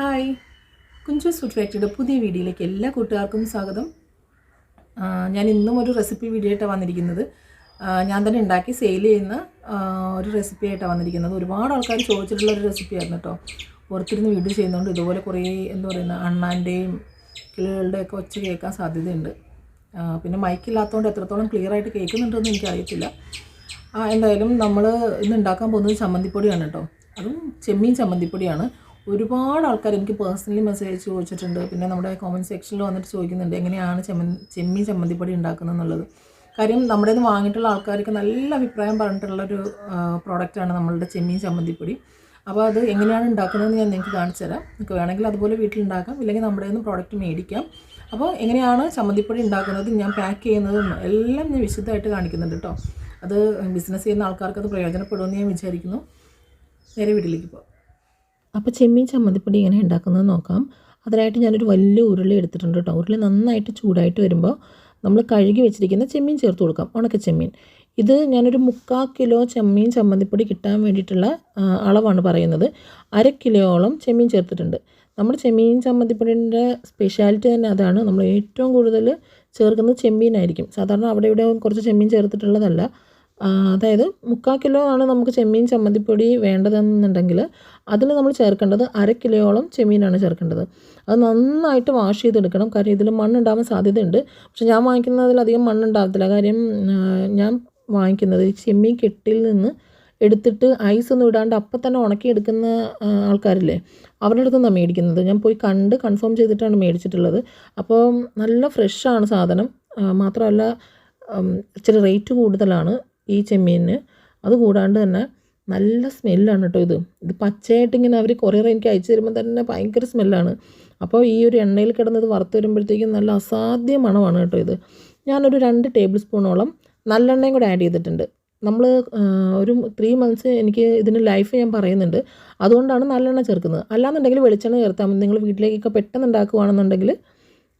Hi. Kunjus food ഫാക്ടറിയുടെ പുതിയ വീഡിയോയിലേക്ക് എല്ലാ കൂട്ടുകാർക്കും സ്വാഗതം. ഞാൻ ഇന്നും ഒരു റെസിപ്പി വീഡിയോ ആയിട്ടാണ് വന്നിരിക്കുന്നത്. ഞാൻ തന്നെ ഉണ്ടാക്കി സെയിൽ ചെയ്യുന്ന ഒരു റെസിപ്പി ആയിട്ടാണ് വന്നിരിക്കുന്നത്. ഒരുപാട് ആൾക്കാർ ചോദിച്ചിട്ടുള്ള ഒരു റെസിപ്പി ആയിരുന്നു കേട്ടോ. പുറത്തിരുന്ന് വീഡിയോ ചെയ്യുന്നതുകൊണ്ട് ഇതുപോലെ കുറേ എന്ന് പറയുന്ന അണ്ണാന്റെയും കിളികളുടെയൊക്കെ ഒച്ച കേൾക്കാൻ സാധ്യതയുണ്ട്. പിന്നെ മൈക്കില്ലാത്തതുകൊണ്ട് എത്രത്തോളം ക്ലിയർ ആയിട്ട് കേൾക്കുന്നുണ്ടെന്ന് എനിക്കറിയത്തില്ല. എന്തായാലും നമ്മൾ ഇന്ന് ഉണ്ടാക്കാൻ പോകുന്നത് ചമ്മന്തിപ്പൊടിയാണ് കേട്ടോ. അതും ചെമ്മീൻ ചമ്മന്തിപ്പൊടിയാണ്. ഒരുപാട് ആൾക്കാർ എനിക്ക് പേഴ്സണലി മെസ്സേജ് ചോദിച്ചിട്ടുണ്ട്. പിന്നെ നമ്മുടെ കോമന്റ് സെക്ഷനിൽ വന്നിട്ട് ചോദിക്കുന്നുണ്ട് എങ്ങനെയാണ് ചെമ്മൻ ചെമ്മീൻ ചമ്മന്തിപ്പൊടി ഉണ്ടാക്കുന്നത് എന്നുള്ളത് കാര്യം നമ്മുടെ നിന്ന് വാങ്ങിയിട്ടുള്ള ആൾക്കാർക്ക് നല്ല അഭിപ്രായം പറഞ്ഞിട്ടുള്ളൊരു പ്രോഡക്റ്റാണ് നമ്മളുടെ ചെമ്മീൻ ചമ്മന്തിപ്പൊടി. അപ്പോൾ അത് എങ്ങനെയാണ് ഉണ്ടാക്കുന്നതെന്ന് ഞാൻ നിങ്ങൾക്ക് കാണിച്ചു തരാം. നിങ്ങൾക്ക് വേണമെങ്കിൽ അതുപോലെ വീട്ടിൽ ഉണ്ടാക്കാം ഇല്ലെങ്കിൽ നമ്മുടെ നിന്ന് പ്രോഡക്റ്റ് മേടിക്കാം. അപ്പോൾ എങ്ങനെയാണ് ചമ്മന്തിപ്പൊടി ഉണ്ടാക്കുന്നത് ഞാൻ പാക്ക് ചെയ്യുന്നതും എല്ലാം ഞാൻ വിശദമായിട്ട് കാണിക്കുന്നുണ്ട് കേട്ടോ അത് ബിസിനസ് ചെയ്യുന്ന ആൾക്കാർക്ക് അത് പ്രയോജനപ്പെടുമെന്ന് ഞാൻ വിചാരിക്കുന്നു. നേരെ വീട്ടിലേക്ക് പോകാം. അപ്പോൾ ചെമ്മീൻ ചമ്മന്തിപ്പൊടി ഇങ്ങനെ ഉണ്ടാക്കുന്നത് നോക്കാം. അതിനായിട്ട് ഞാനൊരു വലിയ ഉരുളി എടുത്തിട്ടുണ്ട് കേട്ടോ. ഉരുളി നന്നായിട്ട് ചൂടായിട്ട് വരുമ്പോൾ നമ്മൾ കഴുകി വെച്ചിരിക്കുന്ന ചെമ്മീൻ ചേർത്ത് കൊടുക്കാം. ഉണക്ക ചെമ്മീൻ. ഇത് ഞാനൊരു മുക്കാൽ കിലോ ചെമ്മീൻ ചമ്മന്തിപ്പൊടി കിട്ടാൻ വേണ്ടിയിട്ടുള്ള അളവാണ് പറയുന്നത്. അര കിലോയോളം ചെമ്മീൻ ചേർത്തിട്ടുണ്ട്. നമ്മുടെ ചെമ്മീൻ ചമ്മന്തിപ്പൊടിന്റെ സ്പെഷ്യാലിറ്റി തന്നെ അതാണ്. നമ്മൾ ഏറ്റവും കൂടുതൽ ചേർക്കുന്നത് ചെമ്മീനായിരിക്കും. സാധാരണ അവിടെ ഇവിടെ കുറച്ച് ചെമ്മീൻ ചേർത്തിട്ടുള്ളതല്ല. അതായത് മുക്കാൽ കിലോ ആണ് നമുക്ക് ചെമ്മീൻ ചമ്മന്തിപ്പൊടി വേണ്ടതെന്നുണ്ടെങ്കിൽ അതിൽ നമ്മൾ ചേർക്കേണ്ടത് അര കിലോയോളം ചെമ്മീനാണ് ചേർക്കേണ്ടത്. അത് നന്നായിട്ട് വാഷ് ചെയ്തെടുക്കണം. കാര്യം ഇതിൽ മണ്ണുണ്ടാവാൻ സാധ്യതയുണ്ട്. പക്ഷെ ഞാൻ വാങ്ങിക്കുന്നതിലധികം മണ്ണുണ്ടാകത്തില്ല കാര്യം ഞാൻ വാങ്ങിക്കുന്നത് ചെമ്മീൻ കെട്ടിൽ നിന്ന് എടുത്തിട്ട് ഐസ് ഒന്നും ഇടാണ്ട് അപ്പം തന്നെ ഉണക്കിയെടുക്കുന്ന എടുക്കുന്ന ആൾക്കാരില്ലേ അവരുടെ അടുത്ത് നിന്നാണ് മേടിക്കുന്നത്. ഞാൻ പോയി കണ്ട് കൺഫേം ചെയ്തിട്ടാണ് മേടിച്ചിട്ടുള്ളത്. അപ്പോൾ നല്ല ഫ്രഷാണ് സാധനം. മാത്രമല്ല ഇച്ചിരി റേറ്റ് കൂടുതലാണ്. ഈ ചെമ്മീനിന്. അതുകൂടാണ്ട് തന്നെ നല്ല സ്മെല്ലാണ് കേട്ടോ ഇത്. ഇത് പച്ചയായിട്ട് ഇങ്ങനെ അവർ കൊറിയർ എനിക്ക് അയച്ചു തരുമ്പോൾ തന്നെ ഭയങ്കര സ്മെല്ലാണ്. അപ്പോൾ ഈ ഒരു എണ്ണയിൽ കിടന്നത് വറുത്ത് വരുമ്പോഴത്തേക്കും നല്ല അസാധ്യ മണമാണ് കേട്ടോ ഇത്. ഞാനൊരു രണ്ട് ടേബിൾ സ്പൂണോളം നല്ലെണ്ണയും കൂടെ ആഡ് ചെയ്തിട്ടുണ്ട്. നമ്മൾ ഒരു ത്രീ മന്ത്സ് എനിക്ക് ഇതിന് ലൈഫ് ഞാൻ പറയുന്നുണ്ട്. അതുകൊണ്ടാണ് നല്ലെണ്ണ ചേർക്കുന്നത്. അല്ലാന്നുണ്ടെങ്കിൽ വെളിച്ചെണ്ണ ചേർത്താൽ മതി. നിങ്ങൾ വീട്ടിലേക്കൊക്കെ പെട്ടെന്ന് ഉണ്ടാക്കുകയാണെന്നുണ്ടെങ്കിൽ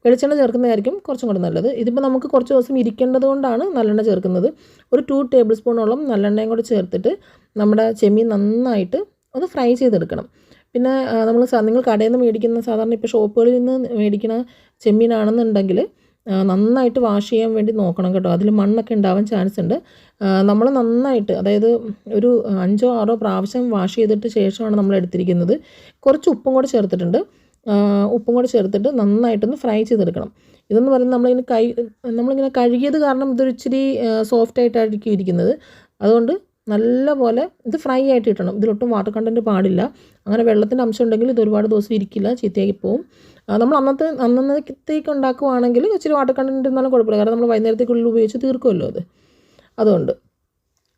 വെളിച്ചെണ്ണ ചേർക്കുന്നതായിരിക്കും കുറച്ചും കൂടെ നല്ലത്. ഇതിപ്പോൾ നമുക്ക് കുറച്ച് ദിവസം ഇരിക്കേണ്ടത് കൊണ്ടാണ് നല്ലെണ്ണ ചേർക്കുന്നത്. ഒരു ടു ടേബിൾ സ്പൂണോളം നല്ലെണ്ണയും കൂടെ ചേർത്തിട്ട് നമ്മുടെ ചെമ്മീൻ നന്നായിട്ട് ഒന്ന് ഫ്രൈ ചെയ്തെടുക്കണം. പിന്നെ നമ്മൾ നിങ്ങൾ കടയിൽ നിന്ന് മേടിക്കുന്ന സാധാരണ ഇപ്പോൾ ഷോപ്പുകളിൽ നിന്ന് മേടിക്കുന്ന ചെമ്മീനാണെന്നുണ്ടെങ്കിൽ നന്നായിട്ട് വാഷ് ചെയ്യാൻ വേണ്ടി നോക്കണം കേട്ടോ. അതിൽ മണ്ണൊക്കെ ഉണ്ടാവാൻ ചാൻസ് ഉണ്ട്. നമ്മൾ നന്നായിട്ട് അതായത് ഒരു അഞ്ചോ ആറോ പ്രാവശ്യം വാഷ് ചെയ്തിട്ട് ശേഷമാണ് നമ്മൾ എടുത്തിരിക്കുന്നത് കുറച്ച് ഉപ്പും കൂടെ ചേർത്തിട്ടുണ്ട്. ഉപ്പും കൂടെ ചേർത്തിട്ട് നന്നായിട്ടൊന്ന് ഫ്രൈ ചെയ്തെടുക്കണം. ഇതെന്ന് പറയുന്നത് നമ്മളിങ്ങനെ കൈ നമ്മളിങ്ങനെ കഴുകിയത് കാരണം ഇതൊരു ഇച്ചിരി സോഫ്റ്റ് ആയിട്ടായിരിക്കും ഇരിക്കുന്നത്. അതുകൊണ്ട് നല്ല പോലെ ഇത് ഫ്രൈ ആയിട്ട് കിട്ടണം ഇതിലൊട്ടും വാട്ടർ കണ്ടന്റ് പാടില്ല. അങ്ങനെ വെള്ളത്തിന്റെ അംശം ഉണ്ടെങ്കിൽ ഇത് ഒരുപാട് ദിവസം ഇരിക്കില്ല ചീത്തയായി പോവും. നമ്മൾ അന്നത്തെ അന്നത്തേക്ക് ഉണ്ടാക്കുവാണെങ്കിൽ ഇച്ചിരി വാട്ടർ കണ്ടന്റ് ഇരുന്നാലും കുഴപ്പമില്ല. കാരണം നമ്മൾ വൈകുന്നേരത്തേക്കുള്ളിൽ ഉപയോഗിച്ച് തീർക്കുമല്ലോ അത്. അതുകൊണ്ട്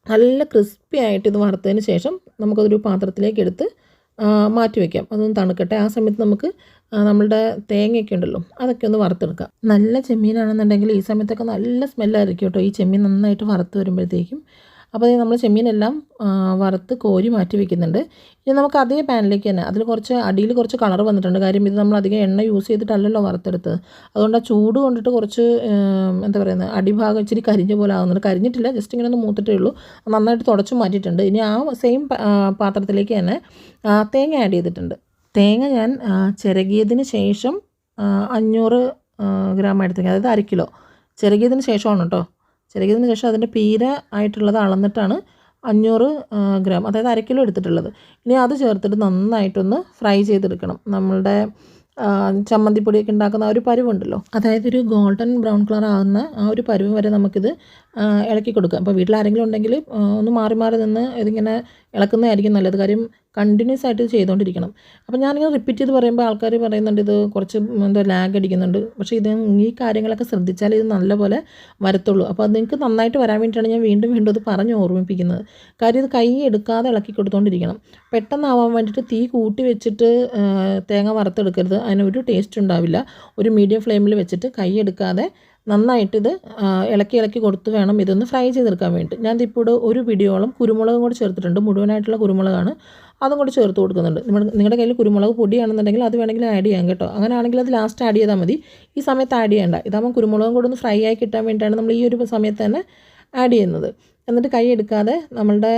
നല്ല ക്രിസ്പി ആയിട്ട് ഇത് വറുത്തതിന് ശേഷം നമുക്കതൊരു പാത്രത്തിലേക്ക് എടുത്ത് മാറ്റി വയ്ക്കാം അതൊന്ന് തണുക്കട്ടെ. ആ സമയത്ത് നമുക്ക് നമ്മളുടെ തേങ്ങയൊക്കെ ഉണ്ടല്ലോ അതൊക്കെ ഒന്ന് വറുത്തെടുക്കാം. നല്ല ചെമ്മീനാണെന്നുണ്ടെങ്കിൽ ഈ സമയത്തൊക്കെ നല്ല സ്മെല്ലായിരിക്കും കേട്ടോ. ഈ ചെമ്മീൻ നന്നായിട്ട് വറുത്ത് വരുമ്പോഴത്തേക്കും അപ്പോൾ നമ്മൾ ചെമ്മീനെല്ലാം വറുത്ത് കോരി മാറ്റി വെക്കുന്നുണ്ട്. ഇനി നമുക്ക് അതേ പാനിലേക്ക് തന്നെ അതിൽ കുറച്ച് അടിയിൽ കുറച്ച് കളർ വന്നിട്ടുണ്ട്. കാര്യം ഇത് നമ്മൾ അധികം എണ്ണ യൂസ് ചെയ്തിട്ടല്ലല്ലോ വറുത്തെടുത്തത്. അതുകൊണ്ട് ആ ചൂട് കൊണ്ടിട്ട് കുറച്ച് എന്താ പറയുന്നത് അടിഭാഗം ഇച്ചിരി കരിഞ്ഞ പോലെ ആകുന്നുണ്ട് കരിഞ്ഞിട്ടില്ല ജസ്റ്റ് ഇങ്ങനെ ഒന്ന് മൂത്തിട്ടേ ഉള്ളൂ. നന്നായിട്ട് തുടച്ചു മാറ്റിയിട്ടുണ്ട്. ഇനി ആ സെയിം പാത്രത്തിലേക്ക് തന്നെ തേങ്ങ ആഡ് ചെയ്തിട്ടുണ്ട്. തേങ്ങ ഞാൻ ചിരകിയതിന് ശേഷം അഞ്ഞൂറ് ഗ്രാം എടുത്തേക്കാം അതായത് അര കിലോ. ചിരകിയതിന് ശേഷമാണ് കേട്ടോ. ചിരകിയതിന് ശേഷം അതിന്റെ പീര ആയിട്ടുള്ളത് അളന്നിട്ടാണ് അഞ്ഞൂറ് ഗ്രാം അതായത് അര കിലോ എടുത്തിട്ടുള്ളത്. ഇനി അത് ചേർത്തിട്ട് നന്നായിട്ടൊന്ന് ഫ്രൈ ചെയ്തെടുക്കണം. നമ്മളുടെ ചമ്മന്തിപ്പൊടിയൊക്കെ ഉണ്ടാക്കുന്ന ആ ഒരു പരുവുണ്ടല്ലോ. അതായത് ഒരു ഗോൾഡൻ ബ്രൗൺ കളർ ആകുന്ന ആ ഒരു പരുവ് വരെ നമുക്കിത് ഇളക്കി കൊടുക്കുക. അപ്പോൾ വീട്ടിൽ ആരെങ്കിലും ഉണ്ടെങ്കിൽ ഒന്ന് മാറി മാറി നിന്ന് ഇതിങ്ങനെ ഇളക്കുന്നതായിരിക്കും നല്ലത്. കാര്യം കണ്ടിന്യൂസ് ആയിട്ട് ചെയ്തുകൊണ്ടിരിക്കണം അപ്പോൾ ഞാനിങ്ങനെ റിപ്പീറ്റ് ചെയ്ത് പറയുമ്പോൾ ആൾക്കാർ പറയുന്നുണ്ട് ഇത് കുറച്ച് എന്താ ലാഗ് അടിക്കുന്നുണ്ട്. പക്ഷേ ഇത് ഈ കാര്യങ്ങളൊക്കെ ശ്രദ്ധിച്ചാൽ ഇത് നല്ലപോലെ വരത്തുള്ളൂ. അപ്പോൾ അത് നിങ്ങൾക്ക് നന്നായിട്ട് വരാൻ വേണ്ടിയിട്ടാണ് ഞാൻ വീണ്ടും വീണ്ടും ഇത് പറഞ്ഞ് ഓർമ്മിപ്പിക്കുന്നത്. കാര്യം ഇത് കൈ എടുക്കാതെ ഇളക്കി കൊടുത്തുകൊണ്ടിരിക്കണം പെട്ടെന്നാവാൻ വേണ്ടിയിട്ട് തീ കൂട്ടി വെച്ചിട്ട് തേങ്ങ വറുത്തെടുക്കരുത്. അതിനൊരു ടേസ്റ്റ് ഉണ്ടാവില്ല. ഒരു മീഡിയം ഫ്ലെയിമിൽ വെച്ചിട്ട് കൈ എടുക്കാതെ നന്നായിട്ട് ഇത് ഇളക്കി ഇളക്കി കൊടുത്ത് വേണം ഇതൊന്ന് ഫ്രൈ ചെയ്തെടുക്കാൻ വേണ്ടി ഞാൻ ഇപ്പോൾ ഒരു പിടിയോളം കുരുമുളകും കൂടി ചേർത്തിട്ടുണ്ട്. മുഴുവനായിട്ടുള്ള കുരുമുളകാണ്. അതും കൂടി ചേർത്ത് കൊടുക്കുന്നുണ്ട്. നിങ്ങൾ നിങ്ങളുടെ കയ്യിൽ കുരുമുളക് പൊടിയാണെന്നുണ്ടെങ്കിൽ അത് വേണമെങ്കിൽ ആഡ് ചെയ്യാം കേട്ടോ. അങ്ങനെയാണെങ്കിൽ അത് ലാസ്റ്റ് ആഡ് ചെയ്താൽ മതി. ഈ സമയത്ത് ആഡ് ചെയ്യേണ്ട. ഇതാകുമ്പോൾ കുരുമുളകും കൂടി ഒന്ന് ഫ്രൈ ആയി കിട്ടാൻ വേണ്ടിയിട്ടാണ് നമ്മൾ ഈ ഒരു സമയത്ത് തന്നെ ആഡ് ചെയ്യുന്നത്. എന്നിട്ട് കൈ എടുക്കാതെ നമ്മളുടെ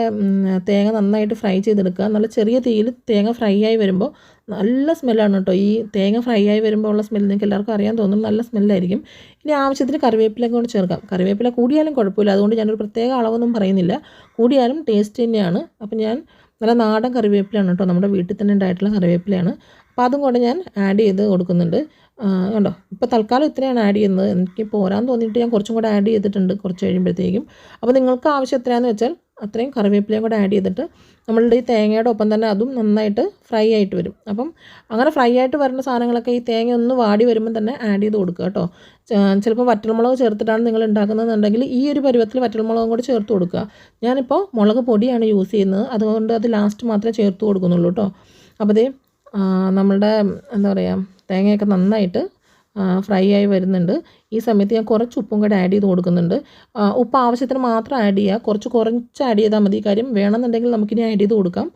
തേങ്ങ നന്നായിട്ട് ഫ്രൈ ചെയ്തെടുക്കുക. നല്ല ചെറിയ തീയിൽ തേങ്ങ ഫ്രൈ ആയി വരുമ്പോൾ നല്ല സ്മെല്ലാണ് കേട്ടോ. ഈ തേങ്ങ ഫ്രൈ ആയി വരുമ്പോൾ ഉള്ള സ്മെല്ല് നിങ്ങൾക്ക് എല്ലാവർക്കും അറിയാൻ തോന്നും. നല്ല സ്മെല്ലായിരിക്കും. ഇനി ആവശ്യത്തിന് കറിവേപ്പില കൊണ്ട് ചേർക്കാം. കറിവേപ്പില കൂടിയാലും കുഴപ്പമില്ല. അതുകൊണ്ട് ഞാനൊരു പ്രത്യേക അളവൊന്നും പറയുന്നില്ല. കൂടിയാലും ടേസ്റ്റ് തന്നെയാണ്. അപ്പോൾ ഞാൻ നല്ല നാടൻ കറിവേപ്പിലയാണ് കേട്ടോ. നമ്മുടെ വീട്ടിൽ തന്നെ ഉണ്ടായിട്ടുള്ള കറിവേപ്പിലയാണ്. അപ്പോൾ അതും കൂടെ ഞാൻ ആഡ് ചെയ്ത് കൊടുക്കുന്നുണ്ട്. കണ്ടോ? ഇപ്പോൾ തൽക്കാലം ഇത്രയാണ് ആഡ് ചെയ്യുന്നത്. എനിക്ക് പോരാൻ തോന്നിയിട്ട് ഞാൻ കുറച്ചും കൂടെ ആഡ് ചെയ്തിട്ടുണ്ട് കുറച്ച് കഴിയുമ്പോഴത്തേക്കും. അപ്പോൾ നിങ്ങൾക്ക് ആവശ്യം എത്രയാണെന്ന് വെച്ചാൽ അത്രയും കറിവേപ്പിലയും കൂടെ ആഡ് ചെയ്തിട്ട് നമ്മളുടെ ഈ തേങ്ങയുടെ ഒപ്പം തന്നെ അതും നന്നായിട്ട് ഫ്രൈ ആയിട്ട് വരും. അപ്പം അങ്ങനെ ഫ്രൈ ആയിട്ട് വരുന്ന സാധനങ്ങളൊക്കെ ഈ തേങ്ങ ഒന്ന് വാടി വരുമ്പോൾ തന്നെ ആഡ് ചെയ്ത് കൊടുക്കുക കേട്ടോ. ചിലപ്പോൾ വറ്റൽമുളക് ചേർത്തിട്ടാണ് നിങ്ങൾ ഉണ്ടാക്കുന്നതെന്നുണ്ടെങ്കിൽ ഈ ഒരു പരുവത്തിൽ വറ്റൽമുളകും കൂടി ചേർത്ത് കൊടുക്കുക. ഞാനിപ്പോൾ മുളക് പൊടിയാണ് യൂസ് ചെയ്യുന്നത്. അതുകൊണ്ട് അത് ലാസ്റ്റ് മാത്രമേ ചേർത്ത് കൊടുക്കുന്നുള്ളൂ കേട്ടോ. അപ്പോൾ നമ്മളുടെ എന്താ പറയുക തേങ്ങയൊക്കെ നന്നായിട്ട് ഫ്രൈ ആയി വരുന്നുണ്ട്. ഈ സമയത്ത് ഞാൻ കുറച്ച് ഉപ്പും കൂടെ ആഡ് ചെയ്ത് കൊടുക്കുന്നുണ്ട്. ഉപ്പ് ആവശ്യത്തിന് മാത്രം ആഡ് ചെയ്യുക കുറച്ച് കുറച്ച് ആഡ് ചെയ്താൽ മതി. കാര്യം വേണമെന്നുണ്ടെങ്കിൽ നമുക്കിനി ആഡ് ചെയ്ത് കൊടുക്കാം.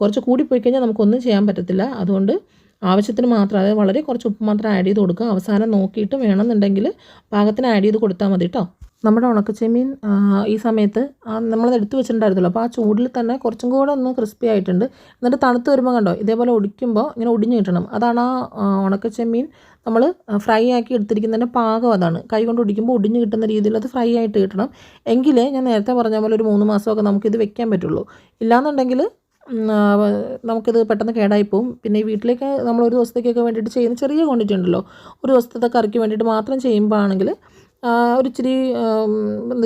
കുറച്ച് കൂടി പോയി കഴിഞ്ഞാൽ നമുക്കൊന്നും ചെയ്യാൻ പറ്റത്തില്ല. അതുകൊണ്ട് ആവശ്യത്തിന് മാത്രം അതായത് വളരെ കുറച്ച് ഉപ്പ് മാത്രം ആഡ് ചെയ്ത് കൊടുക്കുക. അവസാനം നോക്കിയിട്ട് വേണമെന്നുണ്ടെങ്കിൽ പാകത്തിന് ആഡ് ചെയ്ത് കൊടുത്താൽ മതി കേട്ടോ നമ്മുടെ ഉണക്കച്ചെമ്മീൻ ഈ സമയത്ത് ആ, നമ്മളത് എടുത്തു വെച്ചിട്ടുണ്ടായിരുന്നല്ലോ. അപ്പോൾ ആ ചൂടിൽ തന്നെ കുറച്ചും കൂടെ ഒന്ന് ക്രിസ്പി ആയിട്ടുണ്ട്. എന്നിട്ട് തണുത്ത് വരുമ്പോൾ കണ്ടോ ഇതേപോലെ ഒടിക്കുമ്പോൾ ഇങ്ങനെ ഒടിഞ്ഞു കിട്ടണം. അതാണ് ആ ഉണക്കച്ചെമ്മീൻ നമ്മൾ ഫ്രൈ ആക്കി എടുത്തിരിക്കുന്നതിന്റെ പാകം അതാണ്. കൈ കൊണ്ട് ഒടിക്കുമ്പോൾ ഒടിഞ്ഞു കിട്ടുന്ന രീതിയിൽ അത് ഫ്രൈ ആയിട്ട് കിട്ടണം. എങ്കിലേ ഞാൻ നേരത്തെ പറഞ്ഞ പോലെ ഒരു മൂന്ന് മാസമൊക്കെ നമുക്കിത് വെക്കാൻ പറ്റുള്ളൂ. ഇല്ലാന്നുണ്ടെങ്കിൽ നമുക്കിത് പെട്ടെന്ന് കേടായി പോവും. പിന്നെ ഈ വീട്ടിലേക്ക് നമ്മൾ ഒരു ദിവസത്തേക്കൊക്കെ വേണ്ടിയിട്ട് ചെയ്യുന്ന ചെറിയ ക്വാണ്ടിറ്റി ഉണ്ടല്ലോ. ഒരു ദിവസത്തെ കറിക്ക് വേണ്ടിയിട്ട് മാത്രം ചെയ്യുമ്പോൾ ആണെങ്കിൽ ഒരു ഇച്ചിരി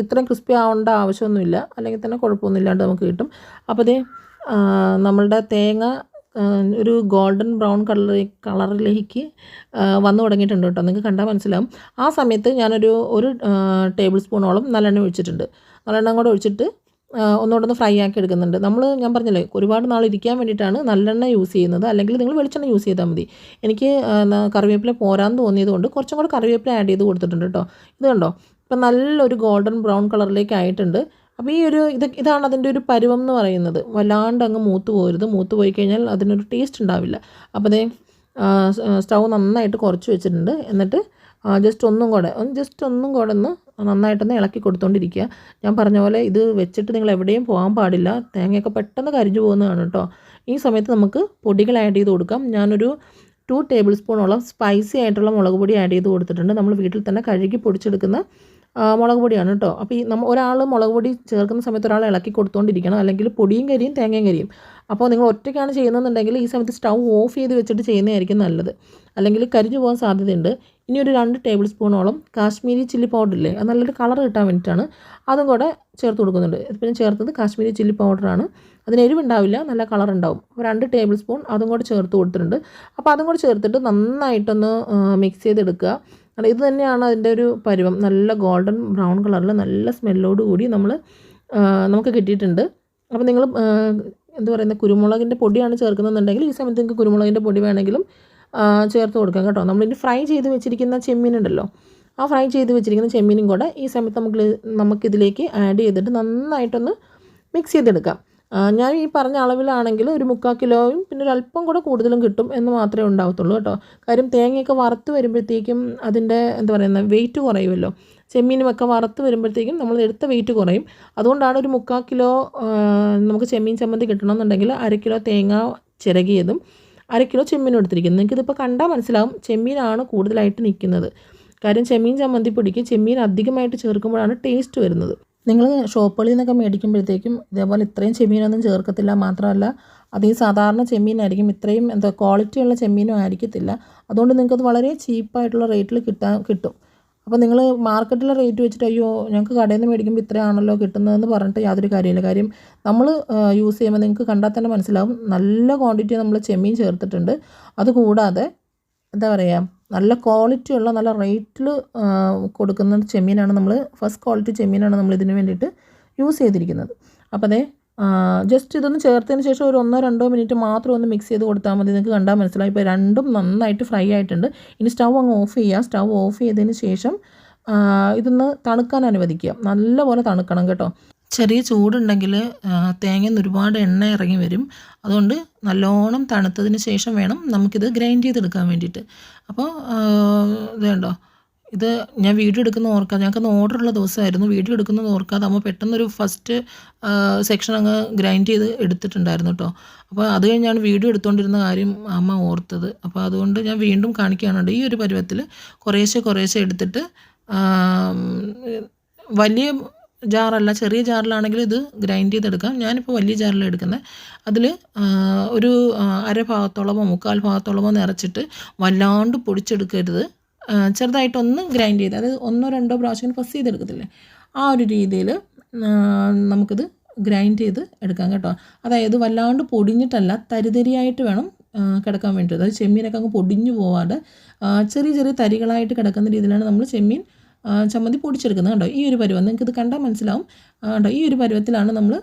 ഇത്രയും ക്രിസ്പി ആവേണ്ട ആവശ്യമൊന്നുമില്ല. അല്ലെങ്കിൽ തന്നെ കുഴപ്പമൊന്നുമില്ലാണ്ട് നമുക്ക് കിട്ടും. അപ്പോൾ ഇതേ നമ്മളുടെ തേങ്ങ ഒരു ഗോൾഡൻ ബ്രൗൺ കളറി കളറിലേക്ക് വന്നു തുടങ്ങിയിട്ടുണ്ട് കേട്ടോ. നിങ്ങൾക്ക് കണ്ടാൽ മനസ്സിലാവും. ആ സമയത്ത് ഞാനൊരു ഒരു ടേബിൾ സ്പൂണോളം നല്ലെണ്ണ ഒഴിച്ചിട്ടുണ്ട്. നല്ലെണ്ണം കൂടെ ഒഴിച്ചിട്ട് ആ, ഒന്നുകൂടെ ഒന്ന് ഫ്രൈ ആക്കി എടുക്കുന്നുണ്ട്. നമ്മൾ ഞാൻ പറഞ്ഞല്ലേ ഒരുപാട് നാൾ ഇരിക്കാൻ വേണ്ടിയിട്ടാണ് നല്ലെണ്ണ യൂസ് ചെയ്യുന്നത്. അല്ലെങ്കിൽ നിങ്ങൾ വെളിച്ചെണ്ണ യൂസ് ചെയ്താൽ മതി. എനിക്ക് കറിവേപ്പില പോരാന്ന് തോന്നിയത് കൊണ്ട് കുറച്ചും കൂടെ കറിവേപ്പില ആഡ് ചെയ്ത് കൊടുത്തിട്ടുണ്ട് കേട്ടോ ഇത് കണ്ടോ? ഇപ്പം നല്ലൊരു ഗോൾഡൻ ബ്രൗൺ കളറിലേക്ക് ആയിട്ടുണ്ട്. അപ്പോൾ ഈ ഒരു ഇത് ഇതാണ് അതിന്റെ ഒരു പരുവം എന്ന് പറയുന്നത്. വല്ലാണ്ട് അങ്ങ് മൂത്ത് പോരുത് മൂത്ത് പോയി കഴിഞ്ഞാൽ അതിനൊരു ടേസ്റ്റ് ഉണ്ടാവില്ല. അപ്പോൾ അതേ സ്റ്റൗ നന്നായിട്ട് കുറച്ച് വെച്ചിട്ടുണ്ട്. എന്നിട്ട് ജസ്റ്റ് ഒന്നും കൂടെ ജസ്റ്റ് ഒന്നും കൂടെ ഒന്ന് നന്നായിട്ടൊന്ന് ഇളക്കി കൊടുത്തോണ്ടിരിക്കുക. ഞാൻ പറഞ്ഞ പോലെ ഇത് വെച്ചിട്ട് നിങ്ങൾ എവിടെയും പോകാൻ പാടില്ല. തേങ്ങയൊക്കെ പെട്ടെന്ന് കരിഞ്ഞു പോകുന്നതാണ് കേട്ടോ. ഈ സമയത്ത് നമുക്ക് പൊടികൾ ആഡ് ചെയ്ത് കൊടുക്കാം. ഞാനൊരു ടു ടേബിൾ സ്പൂണോളം സ്പൈസി ആയിട്ടുള്ള മുളക് പൊടി ആഡ് ചെയ്ത് കൊടുത്തിട്ടുണ്ട്. നമ്മൾ വീട്ടിൽ തന്നെ കഴുകി പൊടിച്ചെടുക്കുന്ന മുളക് പൊടിയാണ് കേട്ടോ. അപ്പോൾ ഈ നമ്മൾ ഒരാൾ മുളക് പൊടി ചേർക്കുന്ന സമയത്ത് ഒരാൾ ഇളക്കി കൊടുത്തുകൊണ്ടിരിക്കണം അല്ലെങ്കിൽ പൊടിയും കരിയും തേങ്ങയും കരിയും. അപ്പോൾ നിങ്ങൾ ഒറ്റയ്ക്കാണ് ചെയ്യുന്നതെന്നുണ്ടെങ്കിൽ ഈ സമയത്ത് സ്റ്റൗ ഓഫ് ചെയ്ത് വെച്ചിട്ട് ചെയ്യുന്നതായിരിക്കും നല്ലത്. അല്ലെങ്കിൽ കരിഞ്ഞു പോകാൻ സാധ്യതയുണ്ട്. ഇനി ഒരു രണ്ട് ടേബിൾ സ്പൂണോളം കാശ്മീരി ചില്ലി പൗഡർ ഇല്ലേ? അത് നല്ലൊരു കളർ കിട്ടാൻ വേണ്ടിയിട്ടാണ്. അതും കൂടെ ചേർത്ത് കൊടുക്കുന്നുണ്ട്. പിന്നെ ചേർത്തത് കാശ്മീരി ചില്ലി പൗഡറാണ് അതിന് എരിവുണ്ടാവില്ല. നല്ല കളർ ഉണ്ടാവും. അപ്പോൾ രണ്ട് ടേബിൾ സ്പൂൺ അതും കൂടെ ചേർത്ത് കൊടുത്തിട്ടുണ്ട്. അപ്പോൾ അതും കൂടെ ചേർത്തിട്ട് നന്നായിട്ടൊന്ന് മിക്സ് ചെയ്തെടുക്കുക. കാരണം ഇത് തന്നെയാണ് അതിന്റെ ഒരു പരുവം. നല്ല ഗോൾഡൻ ബ്രൗൺ കളറിൽ നല്ല സ്മെല്ലോട് കൂടി നമ്മൾ നമുക്ക് കിട്ടിയിട്ടുണ്ട്. അപ്പോൾ നിങ്ങൾ എന്താ പറയുന്നത് കുരുമുളകിന്റെ പൊടിയാണ് ചേർക്കുന്നതെന്നുണ്ടെങ്കിൽ ഈ സമയത്ത് നിങ്ങൾക്ക് കുരുമുളകിന്റെ പൊടി വേണമെങ്കിലും ചേർത്ത് കൊടുക്കാം കേട്ടോ. നമ്മളിനി ഫ്രൈ ചെയ്ത് വെച്ചിരിക്കുന്ന ചെമ്മീനുണ്ടല്ലോ ആ ഫ്രൈ ചെയ്ത് വെച്ചിരിക്കുന്ന ചെമ്മീനും കൂടെ ഈ സമയത്ത് നമുക്ക് നമുക്കിതിലേക്ക് ആഡ് ചെയ്തിട്ട് നന്നായിട്ടൊന്ന് മിക്സ് ചെയ്തെടുക്കാം. ഞാൻ ഈ പറഞ്ഞ അളവിലാണെങ്കിൽ ഒരു മുക്കാൽ കിലോയും പിന്നെ ഒരു അല്പം കൂടെ കൂടുതലും കിട്ടും എന്ന് മാത്രമേ ഉണ്ടാവത്തുള്ളൂ കേട്ടോ. കാര്യം തേങ്ങയൊക്കെ വറുത്ത് വരുമ്പോഴത്തേക്കും അതിന്റെ എന്താ പറയുന്നത് വെയിറ്റ് കുറയുമല്ലോ. ചെമ്മീനുമൊക്കെ വറുത്ത് വരുമ്പോഴത്തേക്കും നമ്മൾ എടുത്ത വെയിറ്റ് കുറയും. അതുകൊണ്ടാണ് ഒരു മുക്കാൽ കിലോ നമുക്ക് ചെമ്മീൻ ചമ്മന്തി കിട്ടണമെന്നുണ്ടെങ്കിൽ അര കിലോ തേങ്ങ ചിരകിയതും അര കിലോ ചെമ്മീനും എടുത്തിരിക്കുന്നത്. നിങ്ങൾക്ക് ഇതിപ്പോൾ കണ്ടാൽ മനസ്സിലാവും ചെമ്മീനാണ് കൂടുതലായിട്ട് നിൽക്കുന്നത്. കാര്യം ചെമ്മീൻ ചമ്മന്തി പൊടിക്ക് ചെമ്മീൻ അധികമായിട്ട് ചേർക്കുമ്പോഴാണ് ടേസ്റ്റ് വരുന്നത്. നിങ്ങൾ ഷോപ്പുകളിൽ നിന്നൊക്കെ മേടിക്കുമ്പോഴത്തേക്കും ഇതേപോലെ ഇത്രയും ചെമ്മീനൊന്നും ചേർക്കത്തില്ല മാത്രമല്ല അത് ഈ സാധാരണ ചെമ്മീനായിരിക്കും. ഇത്രയും എന്താ ക്വാളിറ്റിയുള്ള ചെമ്മീനും ആയിരിക്കത്തില്ല. അതുകൊണ്ട് നിങ്ങൾക്കത് വളരെ ചീപ്പായിട്ടുള്ള റേറ്റിൽ കിട്ടാൻ കിട്ടും അപ്പോൾ നിങ്ങൾ മാർക്കറ്റിലെ റേറ്റ് വെച്ചിട്ട് അയ്യോ ഞങ്ങൾക്ക് കടയിൽ നിന്ന് മേടിക്കുമ്പോൾ ഇത്രയാണല്ലോ കിട്ടുന്നതെന്ന് പറഞ്ഞിട്ട് യാതൊരു കാര്യമില്ല കാര്യം നമ്മൾ യൂസ് ചെയ്യുമ്പോൾ നിങ്ങൾക്ക് കണ്ടാൽ തന്നെ മനസ്സിലാവും. നല്ല ക്വാണ്ടിറ്റി നമ്മൾ ചെമ്മീൻ ചേർത്തിട്ടുണ്ട്. അതുകൂടാതെ എന്താ പറയുക നല്ല ക്വാളിറ്റി ഉള്ള നല്ല റേറ്റിൽ കൊടുക്കുന്ന ചെമ്മീനാണ് നമ്മൾ ഫസ്റ്റ് ക്വാളിറ്റി ചെമ്മീനാണ് നമ്മൾ ഇതിന് വേണ്ടിയിട്ട് യൂസ് ചെയ്തിരിക്കുന്നത്. അപ്പോൾ അതെ ജസ്റ്റ് ഇതൊന്ന് ചേർത്തതിന് ശേഷം ഒരു ഒന്നോ രണ്ടോ മിനിറ്റ് മാത്രം ഒന്ന് മിക്സ് ചെയ്ത് കൊടുത്താൽ മതി. നിങ്ങൾക്ക് കണ്ടാൽ മനസ്സിലായി. ഇപ്പോൾ രണ്ടും നന്നായിട്ട് ഫ്രൈ ആയിട്ടുണ്ട്. ഇനി സ്റ്റൗ അങ്ങ് ഓഫ് ചെയ്യുക സ്റ്റൗ ഓഫ് ചെയ്തതിന് ശേഷം ഇതൊന്ന് തണുക്കാൻ അനുവദിക്കുക. നല്ലപോലെ തണുക്കണം കേട്ടോ. ചെറിയ ചൂടുണ്ടെങ്കിൽ തേങ്ങയിൽ ഒരുപാട് എണ്ണ ഇറങ്ങി വരും. അതുകൊണ്ട് നല്ലോണം തണുത്തതിന് ശേഷം വേണം നമുക്കിത് ഗ്രൈൻഡ് ചെയ്തെടുക്കാൻ വേണ്ടിയിട്ട്. അപ്പോൾ ഇതേണ്ടോ ഇത് ഞാൻ വീഡിയോ എടുക്കുന്ന ഓർക്കാതെ ഞങ്ങൾക്ക് ഓർഡറുള്ള ദിവസമായിരുന്നു. വീഡിയോ എടുക്കുന്നത് ഓർക്കാതെ അമ്മ പെട്ടെന്നൊരു ഫസ്റ്റ് സെക്ഷൻ അങ്ങ് ഗ്രൈൻഡ് ചെയ്ത് എടുത്തിട്ടുണ്ടായിരുന്നു കേട്ടോ. അപ്പോൾ അത് കഴിഞ്ഞാണ് വീഡിയോ എടുത്തുകൊണ്ടിരുന്ന കാര്യം അമ്മ ഓർത്തത്. അപ്പോൾ അതുകൊണ്ട് ഞാൻ വീണ്ടും കാണിക്കുകയാണ് ഈ ഒരു പരുവത്തിൽ കുറേശ്ശെ കുറേശ്ശെ എടുത്തിട്ട് വലിയ ജാറല്ല ചെറിയ ജാറിലാണെങ്കിൽ ഇത് ഗ്രൈൻഡ് ചെയ്തെടുക്കാം. ഞാനിപ്പോൾ വലിയ ജാറിലാണ് എടുക്കുന്നത് അതിൽ ഒരു അര ഭാഗത്തോളമോ മുക്കാൽ ഭാഗത്തോളമോ നിറച്ചിട്ട് വല്ലാണ്ട് പൊടിച്ചെടുക്കരുത്. ചെറുതായിട്ടൊന്ന് ഗ്രൈൻഡ് ചെയ്ത് അതായത് ഒന്നോ രണ്ടോ പ്രാവശ്യം ഫസ് ചെയ്തെടുക്കത്തില്ലേ? ആ ഒരു രീതിയിൽ നമുക്കിത് ഗ്രൈൻഡ് ചെയ്ത് എടുക്കാം കേട്ടോ. അതായത് വല്ലാണ്ട് പൊടിഞ്ഞിട്ടല്ല തരിതരിയായിട്ട് വേണം കിടക്കാൻ വേണ്ടിയിട്ട് അതായത് ചെമ്മീനൊക്കെ അങ്ങ് പൊടിഞ്ഞു പോവാതെ ചെറിയ ചെറിയ തരികളായിട്ട് കിടക്കുന്ന രീതിയിലാണ് നമ്മൾ ചെമ്മീൻ ചമ്മന്തി പൊടിച്ചെടുക്കുന്നത് കണ്ടോ? ഈ ഒരു പരുവം. നിങ്ങൾക്ക് ഇത് കണ്ടാൽ മനസ്സിലാവും. കേട്ടോ കണ്ടോ? ഈ ഒരു പരുവത്തിലാണ് നമ്മൾ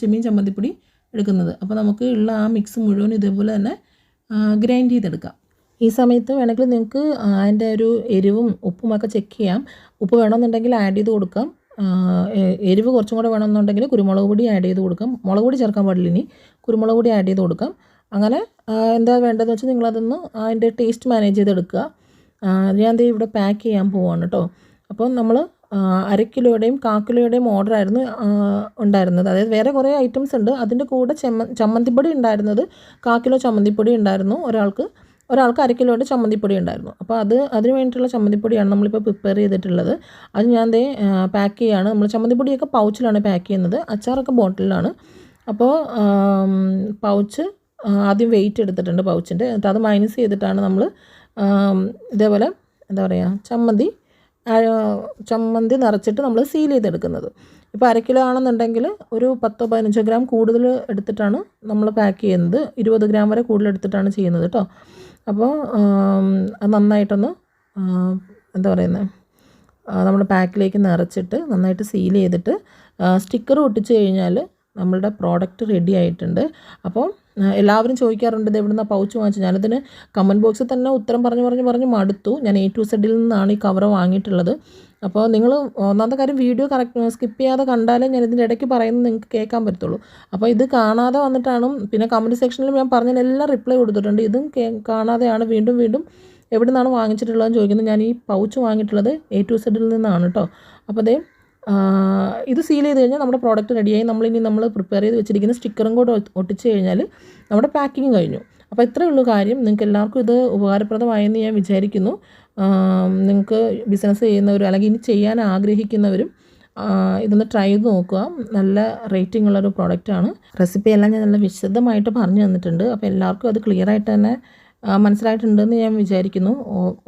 ചെമ്മീൻ ചമ്മന്തിപ്പൊടി എടുക്കുന്നത്. അപ്പോൾ നമുക്ക് ഉള്ള ആ മിക്സ് മുഴുവൻ ഇതേപോലെ തന്നെ ഗ്രൈൻഡ് ചെയ്തെടുക്കാം. ഈ സമയത്ത് വേണമെങ്കിൽ നിങ്ങൾക്ക് അതിന്റെ ഒരു എരിവും ഉപ്പുമൊക്കെ ചെക്ക് ചെയ്യാം. ഉപ്പ് വേണമെന്നുണ്ടെങ്കിൽ ആഡ് ചെയ്ത് കൊടുക്കാം. എരിവ് കുറച്ചും കൂടെ വേണമെന്നുണ്ടെങ്കിൽ കുരുമുളക് പൊടി ആഡ് ചെയ്ത് കൊടുക്കാം. മുളക് പൊടി ചേർക്കാൻ പാടില്ല ഇനി. കുരുമുളക് പൊടി ആഡ് ചെയ്ത് കൊടുക്കാം. അങ്ങനെ എന്താ വേണ്ടതെന്ന് വെച്ചാൽ നിങ്ങളതൊന്ന് അതിന്റെ ടേസ്റ്റ് മാനേജ് ചെയ്തെടുക്കുക. ഞാൻ ദേ ഇവിടെ പാക്ക് ചെയ്യാൻ പോവാണ് കേട്ടോ അപ്പോൾ നമ്മൾ അര കിലോയുടെയും കാ കിലോയുടെയും ഓർഡർ ആയിരുന്നു ഉണ്ടായിരുന്നത്. അതായത് വേറെ കുറേ ഐറ്റംസ് ഉണ്ട്. അതിന്റെ കൂടെ ചെമ്മ ചമ്മന്തിപ്പൊടി ഉണ്ടായിരുന്നത് കാ കിലോ ചമ്മന്തിപ്പൊടി ഉണ്ടായിരുന്നു. ഒരാൾക്ക് ഒരാൾക്ക് അര ചമ്മന്തിപ്പൊടി ഉണ്ടായിരുന്നു. അപ്പോൾ അത് അതിന് വേണ്ടിയിട്ടുള്ള ചമ്മന്തിപ്പൊടിയാണ് നമ്മളിപ്പോൾ പ്രിപ്പയർ ചെയ്തിട്ടുള്ളത്. അത് ഞാൻ ദേ പാക്ക് ചെയ്യാണ്. നമ്മൾ ചമ്മന്തിപ്പൊടിയൊക്കെ പൗച്ചിലാണ് പാക്ക് ചെയ്യുന്നത്. അച്ചാറൊക്കെ ബോട്ടിലാണ് അപ്പോൾ പൗച്ച് ആദ്യം വെയിറ്റ് എടുത്തിട്ടുണ്ട് പൗച്ചിന്റെ എന്നിട്ട് അത് മൈനസ് ചെയ്തിട്ടാണ് നമ്മൾ ഇതേപോലെ എന്താ പറയുക ചമ്മന്തി ചമ്മന്തി നിറച്ചിട്ട് നമ്മൾ സീൽ ചെയ്തെടുക്കുന്നത്. ഇപ്പോൾ അര കിലോ ആണെന്നുണ്ടെങ്കിൽ ഒരു പത്തോ പതിനഞ്ചോ ഗ്രാം കൂടുതൽ എടുത്തിട്ടാണ് നമ്മൾ പാക്ക് ചെയ്യുന്നത്. ഇരുപത് ഗ്രാം വരെ കൂടുതൽ എടുത്തിട്ടാണ് ചെയ്യുന്നത് കേട്ടോ അപ്പോൾ അത് നന്നായിട്ടൊന്ന് എന്താ പറയുന്നത് നമ്മൾ പാക്കിലേക്ക് നിറച്ചിട്ട് നന്നായിട്ട് സീൽ ചെയ്തിട്ട് സ്റ്റിക്കർ ഒട്ടിച്ച് കഴിഞ്ഞാൽ നമ്മളുടെ പ്രോഡക്റ്റ് റെഡി ആയിട്ടുണ്ട്. അപ്പോൾ എല്ലാവരും ചോദിക്കാറുണ്ട് ഇത് എവിടുന്ന പൗച്ച് വാങ്ങിച്ചു. ഞാനതിന് കമന്റ് ബോക്സിൽ തന്നെ ഉത്തരം പറഞ്ഞു പറഞ്ഞു പറഞ്ഞ് മടുത്തു. ഞാൻ എ ടു സെഡിൽ നിന്നാണ് ഈ കവർ വാങ്ങിയിട്ടുള്ളത്. അപ്പോൾ നിങ്ങൾ ഒന്നാമത്തെ കാര്യം വീഡിയോ കറക്റ്റ് സ്കിപ്പ് ചെയ്യാതെ കണ്ടാലേ ഞാൻ ഇതിന്റെ ഇടയ്ക്ക് പറയുന്നത് നിങ്ങൾക്ക് കേൾക്കാൻ പറ്റത്തുള്ളൂ. അപ്പോൾ ഇത് കാണാതെ വന്നിട്ടാണ് പിന്നെ കമന്റ് സെക്ഷനിലും ഞാൻ പറഞ്ഞതിനെല്ലാം റിപ്ലൈ കൊടുത്തിട്ടുണ്ട്. ഇതും കാണാതെയാണ് വീണ്ടും വീണ്ടും എവിടെ നിന്നാണ് വാങ്ങിച്ചിട്ടുള്ളതെന്ന് ചോദിക്കുന്നത്. ഞാൻ ഈ പൗച്ച് വാങ്ങിയിട്ടുള്ളത് എ ടു സെഡിൽ നിന്നാണ് കേട്ടോ. അപ്പോൾ അതേ ഇത് സീൽ ചെയ്ത് കഴിഞ്ഞാൽ നമ്മുടെ പ്രോഡക്റ്റ് റെഡിയായി നമ്മളിനി നമ്മൾ പ്രിപ്പയർ ചെയ്ത് വെച്ചിരിക്കുന്ന സ്റ്റിക്കറും കൂടെ ഒട്ടിച്ച് കഴിഞ്ഞാൽ നമ്മുടെ പാക്കിങ് കഴിഞ്ഞു. അപ്പോൾ ഇത്രയേ ഉള്ളൂ കാര്യം. നിങ്ങൾക്ക് എല്ലാവർക്കും ഇത് ഉപകാരപ്രദമായെന്ന് ഞാൻ വിചാരിക്കുന്നു. നിങ്ങൾക്ക് ബിസിനസ് ചെയ്യുന്നവരും അല്ലെങ്കിൽ ഇനി ചെയ്യാൻ ആഗ്രഹിക്കുന്നവരും ഇതൊന്ന് ട്രൈ ചെയ്ത് നോക്കുക. നല്ല റേറ്റിംഗ് ഉള്ളൊരു പ്രോഡക്റ്റാണ് റെസിപ്പി എല്ലാം ഞാൻ നല്ല വിശദമായിട്ട് പറഞ്ഞു തന്നിട്ടുണ്ട്. അപ്പോൾ എല്ലാവർക്കും അത് ക്ലിയർ ആയിട്ട് തന്നെ മനസ്സിലായിട്ടുണ്ടെന്ന് ഞാൻ വിചാരിക്കുന്നു.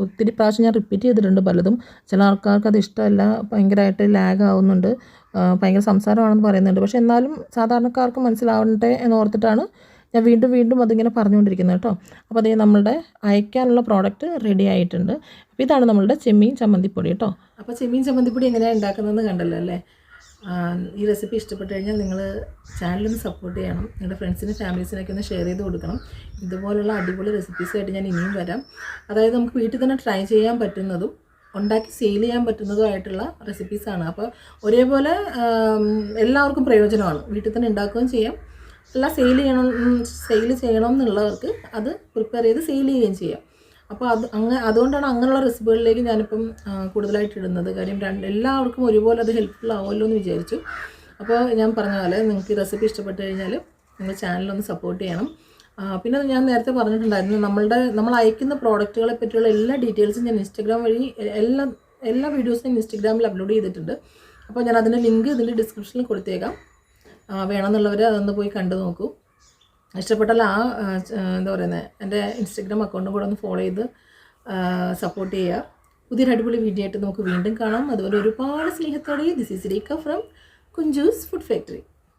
ഒത്തിരി പ്രാവശ്യം ഞാൻ റിപ്പീറ്റ് ചെയ്തിട്ടുണ്ട് പലതും. ചില ആൾക്കാർക്ക് അത് ഇഷ്ടമല്ല ഭയങ്കരമായിട്ട് ലാഗ് ആവുന്നുണ്ട്. ഭയങ്കര സംസാരമാണെന്ന് പറയുന്നുണ്ട്. പക്ഷേ എന്നാലും സാധാരണക്കാർക്ക് മനസ്സിലാവട്ടെ എന്ന് ഓർത്തിട്ടാണ് ഞാൻ വീണ്ടും വീണ്ടും അതിങ്ങനെ പറഞ്ഞുകൊണ്ടിരിക്കുന്നത് കേട്ടോ. അപ്പോൾ അതേ നമ്മളുടെ അയക്കാനുള്ള പ്രോഡക്റ്റ് റെഡി ആയിട്ടുണ്ട്. അപ്പോൾ ഇതാണ് നമ്മളുടെ ചെമ്മീൻ ചമ്മന്തിപ്പൊടി കേട്ടോ. അപ്പോൾ ചെമ്മീൻ ചമ്മന്തിപ്പൊടി എങ്ങനെയാണ് ഉണ്ടാക്കുന്നതെന്ന് കണ്ടല്ലോ അല്ലേ? ഈ റെസിപ്പി ഇഷ്ടപ്പെട്ട് കഴിഞ്ഞാൽ നിങ്ങൾ ചാനലൊന്ന് സപ്പോർട്ട് ചെയ്യണം. നിങ്ങളുടെ ഫ്രണ്ട്സിനും ഫാമിലീസിനൊക്കെ ഒന്ന് ഷെയർ ചെയ്ത് കൊടുക്കണം. ഇതുപോലുള്ള അടിപൊളി റെസിപ്പീസായിട്ട് ഞാൻ ഇനിയും വരാം. അതായത് നമുക്ക് വീട്ടിൽ തന്നെ ട്രൈ ചെയ്യാൻ പറ്റുന്നതും ഉണ്ടാക്കി സെയിൽ ചെയ്യാൻ പറ്റുന്നതുമായിട്ടുള്ള റെസിപ്പീസാണ് അപ്പോൾ ഒരേപോലെ എല്ലാവർക്കും പ്രയോജനമാണ്. വീട്ടിൽ തന്നെ ഉണ്ടാക്കുകയും ചെയ്യാം. അല്ല സെയിൽ ചെയ്യണം സെയിൽ ചെയ്യണം എന്നുള്ളവർക്ക് അത് പ്രിപ്പയർ ചെയ്ത് സെയിൽ ചെയ്യുകയും ചെയ്യാം. അപ്പോൾ അത് അങ്ങ് അതുകൊണ്ടാണ് അങ്ങനെയുള്ള റെസിപ്പികളിലേക്ക് ഞാനിപ്പം കൂടുതലായിട്ട് ഇടുന്നത്. കാര്യം രണ്ട് എല്ലാവർക്കും ഒരുപോലെ അത് ഹെൽപ്ഫുൾ ആവുമല്ലോ എന്ന് വിചാരിച്ചു. അപ്പോൾ ഞാൻ പറഞ്ഞ പോലെ നിങ്ങൾക്ക് ഈ റെസിപ്പി ഇഷ്ടപ്പെട്ട് കഴിഞ്ഞാൽ നിങ്ങൾ ചാനലൊന്ന് സപ്പോർട്ട് ചെയ്യണം. പിന്നെ ഞാൻ നേരത്തെ പറഞ്ഞിട്ടുണ്ടായിരുന്നു നമ്മളുടെ നമ്മൾ അയക്കുന്ന പ്രോഡക്റ്റുകളെ പറ്റിയുള്ള എല്ലാ ഡീറ്റെയിൽസും ഞാൻ ഇൻസ്റ്റാഗ്രാം വഴി എല്ലാ എല്ലാ വീഡിയോസും ഞാൻ ഇൻസ്റ്റാഗ്രാമിൽ അപ്ലോഡ് ചെയ്തിട്ടുണ്ട്. അപ്പോൾ ഞാൻ അതിന്റെ ലിങ്ക് ഇതിന്റെ ഡിസ്ക്രിപ്ഷനിൽ കൊടുത്തേക്കാം. വേണമെന്നുള്ളവർ അതൊന്ന് പോയി കണ്ടു നോക്കൂ. ഇഷ്ടപ്പെട്ടാൽ ആ എന്താ പറയുന്നത് എന്റെ ഇൻസ്റ്റഗ്രാം അക്കൗണ്ടും കൂടെ ഒന്ന് ഫോളോ ചെയ്ത് സപ്പോർട്ട് ചെയ്യുക. പുതിയൊരു അടിപൊളി വീഡിയോ ആയിട്ട് നമുക്ക് വീണ്ടും കാണാം. അതുപോലെ ഒരുപാട് സ്നേഹത്തോടെ this is Rekha from Kunjoos food factory